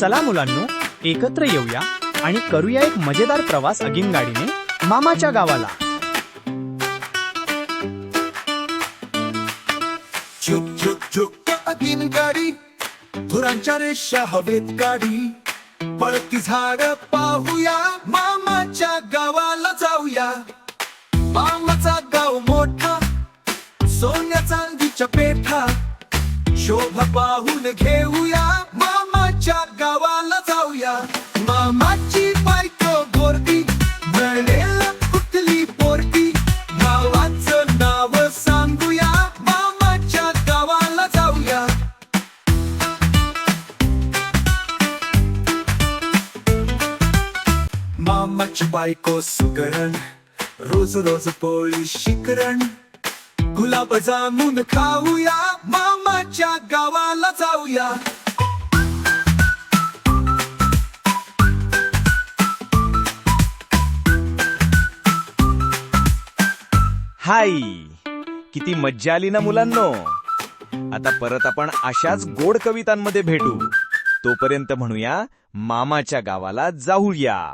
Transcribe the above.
चला मुलांनो एकत्र येऊया आणि करूया एक मजेदार प्रवास अगिन गाडीने मामाच्या गावाला. झुक झुक झुक अगीन गाडी धुरांच्या रेषा हवेत गाडी. पळती झाड पाहूया मामाच्या गावाला जाऊया. मामाचा गाव मोठा सोन्या चांदीच्या पेठा. शोभा पाहून घेऊया मामाची बायको गोरती मिळेल कुठली पोरती गावाचं नाव सांगूया मामाच्या गावाला जाऊया. मामाची बायको सुगरण रोज रोज पोळी शिकरण. गुलाब जामून खाऊया मामाच्या गावाला जाऊया. हाय. किती मज्जा आली ना मुलांनो. आता परत आपण अशाच गोड कवितांमध्ये भेटू. तोपर्यंत म्हणूया मामाच्या गावाला जाऊया.